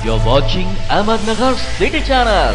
You're watching Ahmednagar City Channel.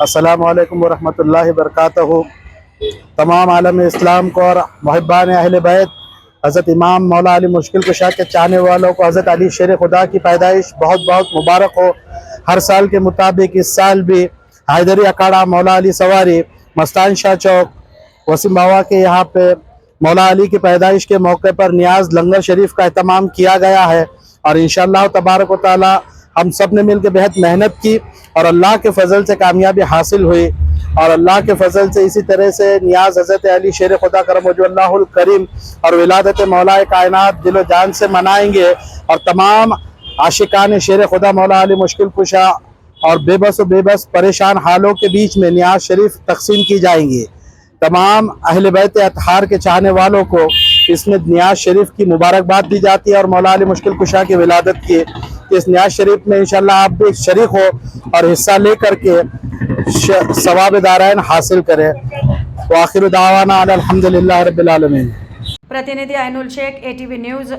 السلام علیکم ورحمۃ اللہ وبرکاتہ۔ تمام عالم اسلام کو اور محبان اہل بیت، حضرت امام مولا علی مشکل کشا کے چاہنے والوں کو، حضرت علی شیر خدا کی پیدائش بہت بہت مبارک ہو۔ ہر سال کے مطابق اس سال بھی حیدری اکاڑا، مولا علی سواری، مستان شاہ چوک، وسیم باوا کے یہاں پہ مولا علی کی پیدائش کے موقع پر نیاز لنگر شریف کا اہتمام کیا گیا ہے۔ اور انشاءاللہ تبارک و تعالی ہم سب نے مل کے بہت محنت کی اور اللہ کے فضل سے کامیابی حاصل ہوئی اور اللہ کے فضل سے اسی طرح سے نیاز حضرت علی شیر خدا کرم وجو اللہ الکریم اور ولادت مولا کائنات دل و جان سے منائیں گے اور تمام عاشقان شیر خدا مولا علی مشکل کشا اور بے بس و بے بس پریشان حالوں کے بیچ میں نیاز شریف تقسیم کی جائیں گی۔ تمام اہل بیت اطہار کے چاہنے والوں کو اس میں نیاز شریف کی مبارکباد دی جاتی ہے اور مولا علی مشکل کشا کی ولادت کی۔ کہ اس نیاز شریف میں انشاءاللہ آپ بھی شریک ہو اور حصہ لے کر کے ثواب دارائن حاصل کریں۔ وآخر آخر دعوانا الحمدللہ رب العالمین۔ پرتینیدی عین الشیخ اے ٹی وی نیوز